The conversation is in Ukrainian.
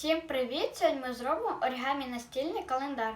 Всім привіт! Сьогодні ми зробимо оригамі настільний календар.